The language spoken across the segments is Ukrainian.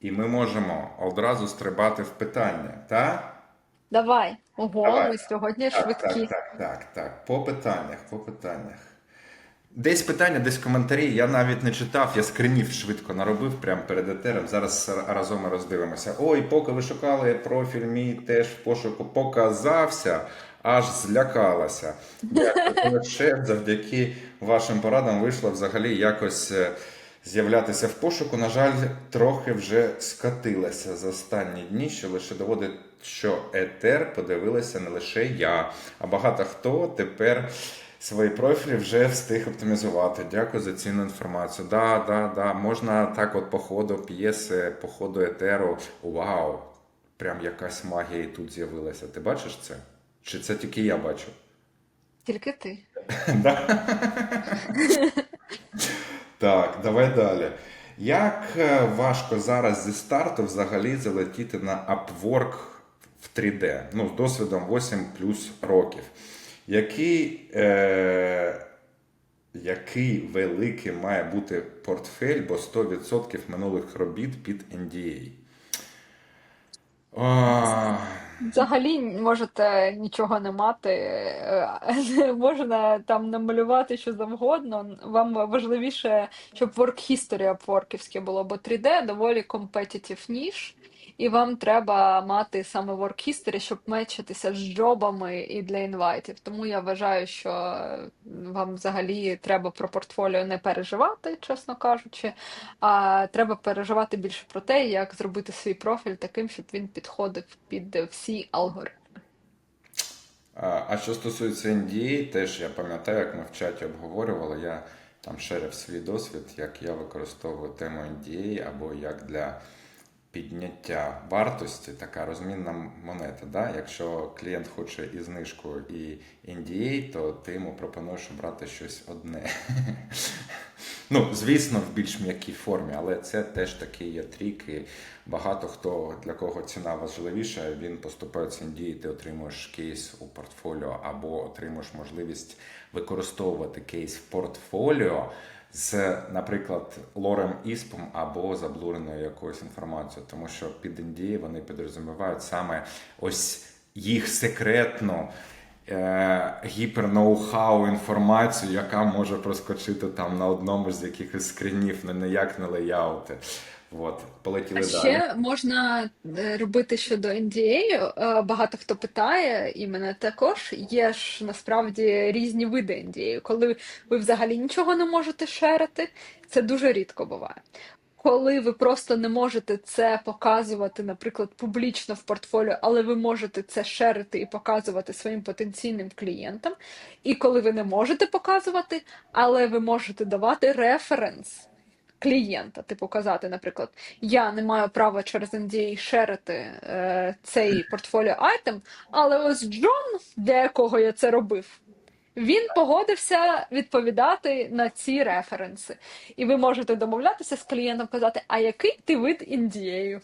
І ми можемо одразу стрибати в питання, так? Давай. Ого, Давай. ми сьогодні Так, швидкі. так, так, так, так. По питаннях, по питаннях. Десь питання, десь коментарі. Я навіть не читав, я скринів швидко наробив прямо перед етером. Зараз разом роздивимося. Ой, поки ви шукали профіль мій теж в пошуку показався, аж злякалася. Дякую, завдяки вашим порадам вийшло взагалі якось е, з'являтися в пошуку. На жаль, трохи вже скатилася за останні дні, що лише доводить, що етер подивилася не лише я, а багато хто тепер свої профілі вже встиг оптимізувати. Дякую за цінну інформацію. Да, да, да. Можна так, от по ходу п'єси, по ходу етеру. Вау! Прям якась магія і тут з'явилася. Ти бачиш це? Чи це тільки я бачу? Тільки ти. Так, давай далі. Як е, важко зараз зі старту взагалі залетіти на Upwork в 3D? Ну, з досвідом 8 плюс років. Який, е, який великий має бути портфель, бо 100% минулих робіт під NDA? А, Взагалі можете нічого не мати, е, можна там намалювати що завгодно. Вам важливіше, щоб work history апворківське було, бо 3D доволі competitive ніж, і вам треба мати саме work history, щоб мечитися з джобами і для інвайтів. Тому я вважаю, що вам взагалі треба про портфоліо не переживати, чесно кажучи, а треба переживати більше про те, як зробити свій профіль таким, щоб він підходив під всі алгоритми. А а що стосується NDA, теж я пам'ятаю, як ми в чаті обговорювали, я там шерив свій досвід, як я використовую тему NDA або як для підняття вартості така розмінна монета. Да? Якщо клієнт хоче і знижку, і NDA, то ти йому пропонуєш обрати щось одне. Ну, звісно, в більш м'якій формі, але це теж такі є тріки. Багато хто для кого ціна важливіша, він поступає з Індії, ти отримуєш кейс у портфоліо, або отримуєш можливість використовувати кейс в портфоліо з, наприклад, лорем іспом або заблуреною якоюсь інформацією, тому що під Індії вони підрозумівають саме ось їх секретну е, гіперноу-хау інформацію, яка може проскочити там на одному з якихось скринів, не ніяк не леяути. От, полетіли А далі. ще можна е, робити щодо NDA. Е, Багато хто питає, і мене також. Є ж насправді різні види NDA. Коли ви взагалі нічого не можете шерити, це дуже рідко буває. Коли ви просто не можете це показувати, наприклад, публічно в портфоліо, але ви можете це шерити і показувати своїм потенційним клієнтам. І коли ви не можете показувати, але ви можете давати референс клієнта, типу казати, наприклад, я не маю права через NDA шерити е, цей портфоліо айтем, але ось Джон, для якого я це робив, він погодився відповідати на ці референси. І ви можете домовлятися з клієнтом, казати, а який ти вид NDA?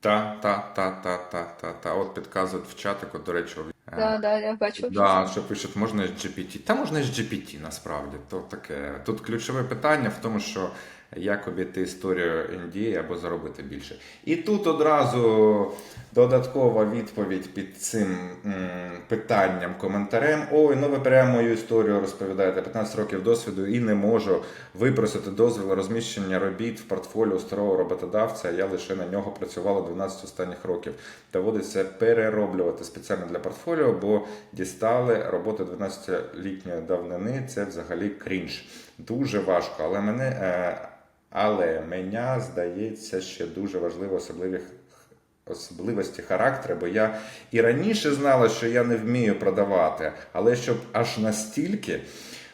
Та, та, та, та, та, та, та. От підказують в чатику, до речі, Да, да, я бачу. Да, що пишуть, можна з GPT. Та можна з GPT, насправді. То таке. Тут ключове питання в тому, що як обійти історію NDA або заробити більше. І тут одразу додаткова відповідь під цим питанням, коментарем. Ой, ну ви прямо мою історію розповідаєте. 15 років досвіду і не можу випросити дозвіл розміщення робіт в портфоліо старого роботодавця. Я лише на нього працювала 12 останніх років. Доводиться перероблювати спеціально для портфоліо, бо дістали роботи 12-літньої давнини. Це взагалі крінж. Дуже важко, але мене. Але мене здається, ще дуже важливо особливих особливості характеру, бо я і раніше знала, що я не вмію продавати, але щоб аж настільки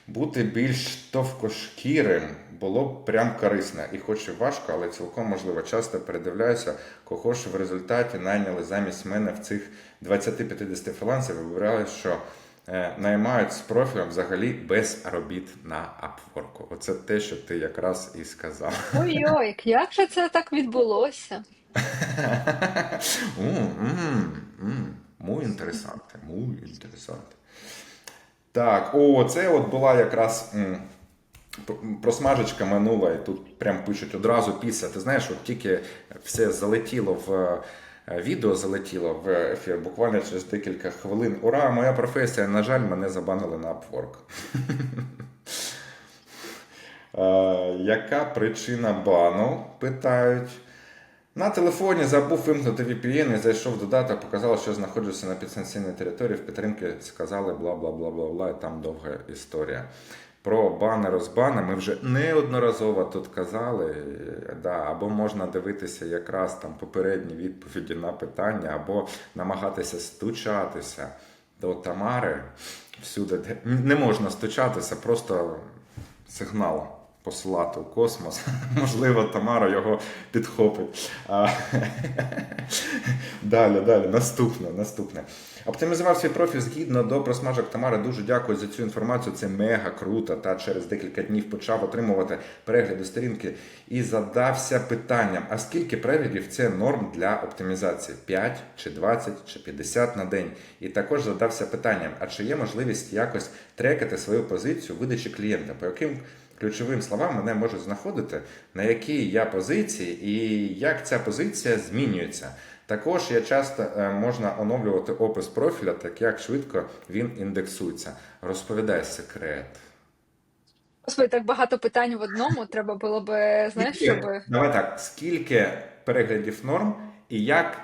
бути більш товкошкірим було б прям корисно. І хоч і важко, але цілком можливо. Часто передивляюся, кого ж в результаті найняли замість мене в цих 20-50 фрилансів, вибирали, що наймають з профілем взагалі без робіт на Upwork. Оце те, що ти якраз і сказав. Ой-ой, як же це так відбулося? М, м, м. Muy interesante, muy interesante. Так, о, це от була якраз м, просмажечка минула, і тут прям пишуть одразу після. Ти знаєш, от тільки все залетіло в е, відео, залетіло в ефір буквально через декілька хвилин. Ура, моя професія! На жаль, мене забанили на Upwork. Е, Яка причина бану? Питають. На телефоні забув вимкнути VPN і зайшов додаток, показало, що знаходжуся на підсанкційній території. В підтримки сказали бла бла бла бла бла, і там довга історія. Про бани розбани ми вже неодноразово тут казали. е, Да, або можна дивитися якраз там попередні відповіді на питання, або намагатися стучатися до Тамари всюди, де не можна стучатися, просто сигнал посилати у космос. Можливо, Тамара його підхопить. Далі, далі, наступне, наступне. Оптимізував свій профіль згідно до просмажок Тамари. Дуже дякую за цю інформацію. Це мега круто. Та через декілька днів почав отримувати перегляди сторінки і задався питанням: а скільки переглядів це норм для оптимізації? 5 чи 20 чи 50 на день? І також задався питанням: а чи є можливість якось трекати свою позицію видачі клієнта? По яким ключовим словам мене можуть знаходити, на якій я позиції і як ця позиція змінюється. Також я часто е, можна оновлювати опис профіля, так як швидко він індексується. Розповідай секрет. Господи, так багато питань в одному. Треба було би, знаєш, щоб. Давай так, скільки переглядів норм і як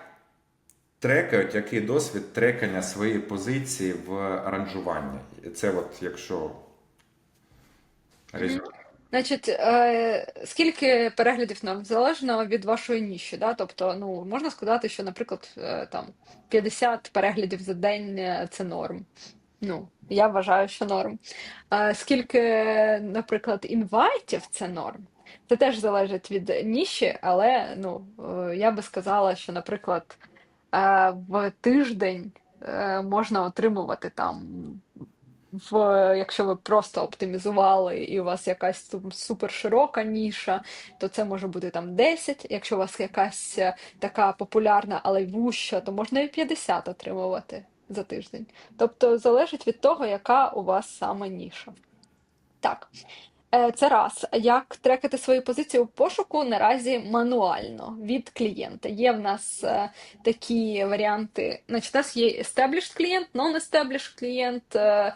трекають, який досвід трекання своєї позиції в аранжуванні? Це от якщо Значить, е, скільки переглядів нам залежно від вашої ніші, да? Тобто, ну, можна сказати, що, наприклад, е, там 50 переглядів за день е, це норм. Ну, я вважаю, що норм. Е, скільки, наприклад, інвайтів це норм. Це теж залежить від ніші, але ну, е, я би сказала, що, наприклад, е, в тиждень е, можна отримувати там в, якщо ви просто оптимізували і у вас якась суперширока ніша, то це може бути там 10. Якщо у вас якась е, така популярна, але вуща, то можна і 50 отримувати за тиждень. Тобто залежить від того, яка у вас саме ніша. Так. Е, Це раз. Як трекати свої позиції у пошуку наразі мануально від клієнта. Є в нас е, такі варіанти. Значить, у нас є established клієнт, non-established клієнт, е,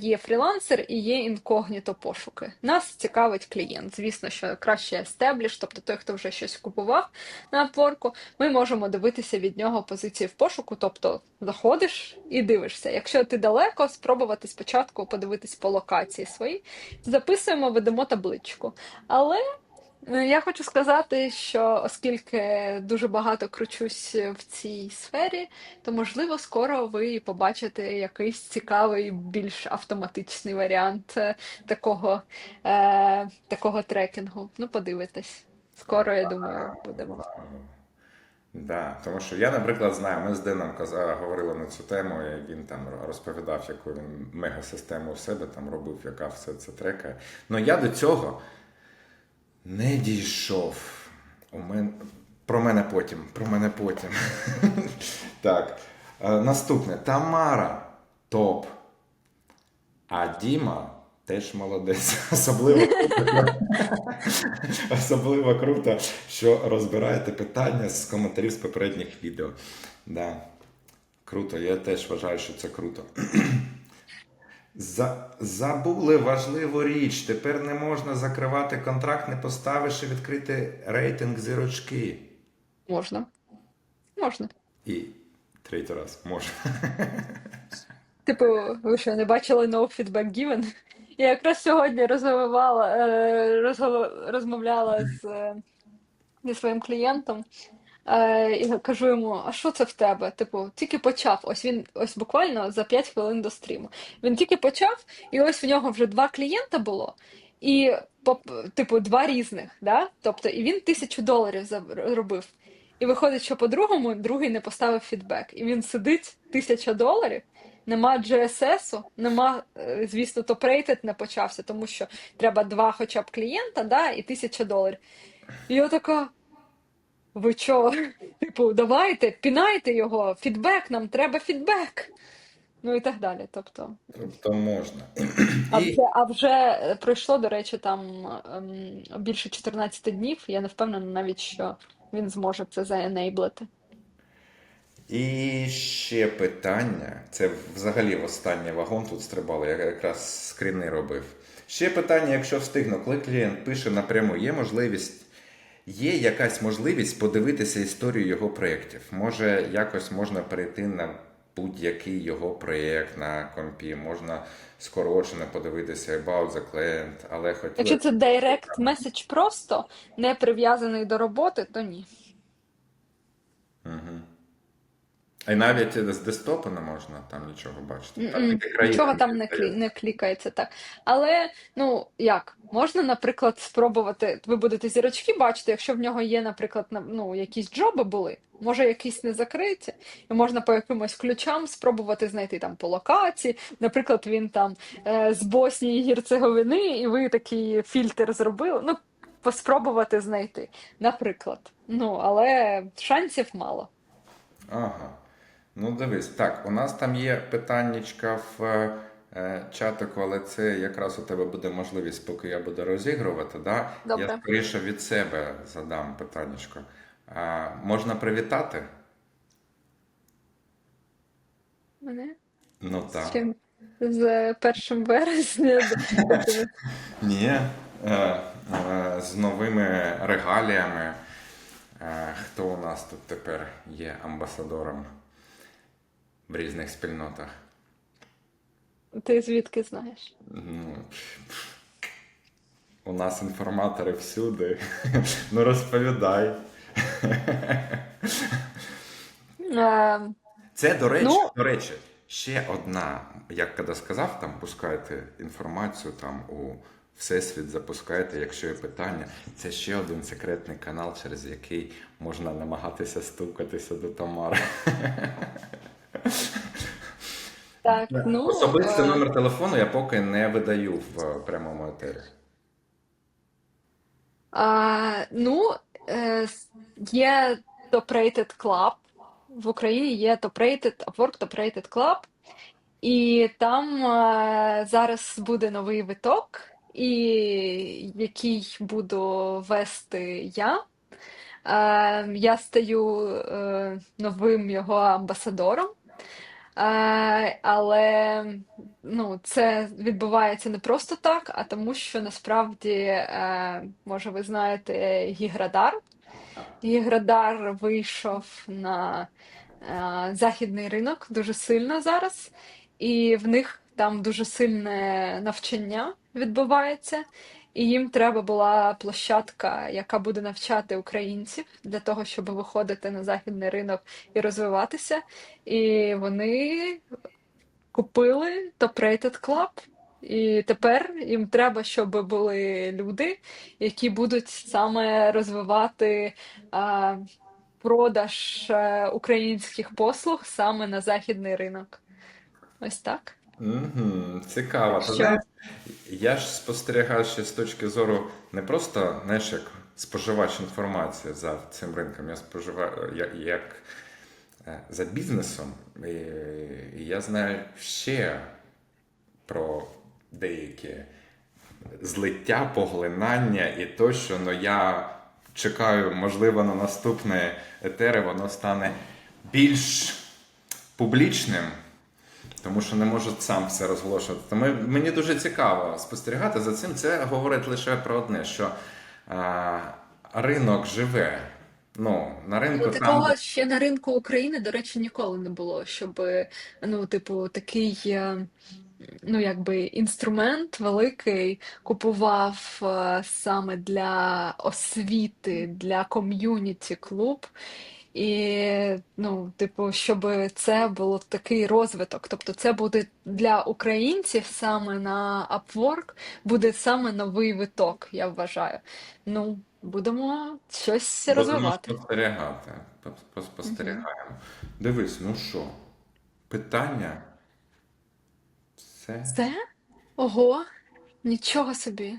є фрілансер і є інкогніто пошуки. Нас цікавить клієнт. Звісно, що краще established, тобто той, хто вже щось купував на Upwork, ми можемо дивитися від нього позиції в пошуку, тобто заходиш і дивишся. Якщо ти далеко, спробувати спочатку подивитись по локації своїй, записуємо, ведемо табличку. Але е, я хочу сказати, що оскільки дуже багато кручусь в цій сфері, то можливо скоро ви побачите якийсь цікавий, більш автоматичний варіант е, такого, е, такого трекінгу. Ну, подивитесь. Скоро, я думаю, будемо. Да, тому що я, наприклад, знаю, ми з Деном говорили на цю тему, і він там розповідав, яку він мегасистему у себе там робив, яка все це трекає. Ну я до цього не дійшов. У мене... Про мене потім, про мене потім. так. Е, Наступне. Тамара топ. А Діма теж молодець. Особливо особливо круто, що розбираєте питання з коментарів з попередніх відео. Да. Круто, я теж вважаю, що це круто. За... Забули важливу річ. Тепер не можна закривати контракт, не поставивши відкрити рейтинг зірочки. Можна. Можна. І третій раз можна. Типу, ви що, не бачили no feedback given? Я якраз сьогодні розмовляла, е, розмовляла з, е, зі своїм клієнтом е, і кажу йому, а що це в тебе? Типу, тільки почав. Ось він ось буквально за 5 хвилин до стріму. Він тільки почав, і ось в нього вже два клієнта було, і типу, два різних. Да? Тобто, і він тисячу доларів заробив. І виходить, що по-другому другий не поставив фідбек. І він сидить тисяча доларів. Нема GSS, нема, е, звісно, топ-рейтед не почався, тому що треба два хоча б клієнта, да, і тисяча доларів. І я така. Ви чо? Типу, давайте, пінайте його, фідбек, нам треба фідбек. ну і так далі. Тобто, Тобто можна. а вже, а вже е, пройшло, до речі, там ем, більше 14 днів. Я не впевнена навіть, що він зможе це заенейблити. І ще питання. Це взагалі в останній вагон тут стрибало, я якраз скріни робив. Ще питання, якщо встигну, коли клієнт пише напряму, є можливість, є якась можливість подивитися історію його проєктів. Може, якось можна перейти на будь-який його проєкт на компі, можна скорочено подивитися about the client, але хотілося. Якщо це direct message просто не прив'язаний до роботи, то ні. Угу. І навіть з десктопу не можна там нічого бачити. Там країна Нічого там не, клі... не клікається так. Але ну як, можна, наприклад, спробувати. Ви будете зірочки бачити, якщо в нього є, наприклад, ну, якісь джоби були, може якісь не закриті, і можна по якимось ключам спробувати знайти там по локації. Наприклад, він там е, з Боснії і Герцеговини, і ви такий фільтр зробили. Ну, поспробувати знайти, наприклад. Ну, але шансів мало. Ага. Ну дивись, так, у нас там є питаннячка в е, чатику, але це якраз у тебе буде можливість, поки я буду розігрувати. Да? Добре. Я скоріше від себе задам питаннячко. А, можна привітати? Мене Ну з так. чим? З першим вересня. Ні. Е, е, з новими регаліями. Хто у нас тут тепер є амбасадором в різних спільнотах? Ти звідки знаєш? Ну, у нас інформатори всюди. Ну розповідай. Це, до речі, Ну- до речі, ще одна, як коли сказав, там пускайте інформацію там у Всесвіт запускайте, якщо є питання. Це ще один секретний канал, через який можна намагатися стукатися до Тамари. Так, ну, Особистий е, номер телефону я поки не видаю в прямому етері. А, ну, е, є Top Rated Club. В Україні є Top Rated, Upwork Top Rated Club. І там е, зараз буде новий виток, і який буду вести я. Е, я стаю е, новим його амбасадором. Е, але ну, це відбувається не просто так, а тому, що насправді, е, може, ви знаєте, Гіградар. Гіградар вийшов на е, західний ринок дуже сильно зараз, і в них там дуже сильне навчання відбувається. І їм треба була площадка, яка буде навчати українців для того, щоб виходити на західний ринок і розвиватися. І вони купили Top Club. І тепер їм треба, щоб були люди, які будуть саме розвивати а, продаж е, українських послуг саме на західний ринок. Ось так. Угу, цікаво. Що? знаєш, я ж спостерігаю ще з точки зору не просто знаєш, як споживач інформації за цим ринком, я споживаю як, як е, за бізнесом. І, і я знаю ще про деякі злиття, поглинання і тощо. Ну я чекаю, можливо, на наступне етери воно стане більш публічним. Тому що не можу сам все розголошувати. Тому мені дуже цікаво спостерігати за цим. Це говорить лише про одне, що а, ринок живе. Ну, на ринку Ну, там. ще на ринку України, до речі, ніколи не було, щоб, ну, типу, такий, е, ну, якби інструмент великий купував е, саме для освіти, для ком'юніті клуб. І, ну, типу, щоб це було такий розвиток. Тобто це буде для українців саме на Upwork, буде саме новий виток, я вважаю. Ну, будемо щось Будемо розвивати. спостерігати. Пос- пос- Спостерігаємо. Дивись, ну що? Питання? Все. Це? Ого, нічого собі.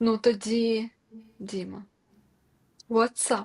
Ну тоді, Діма, what's up?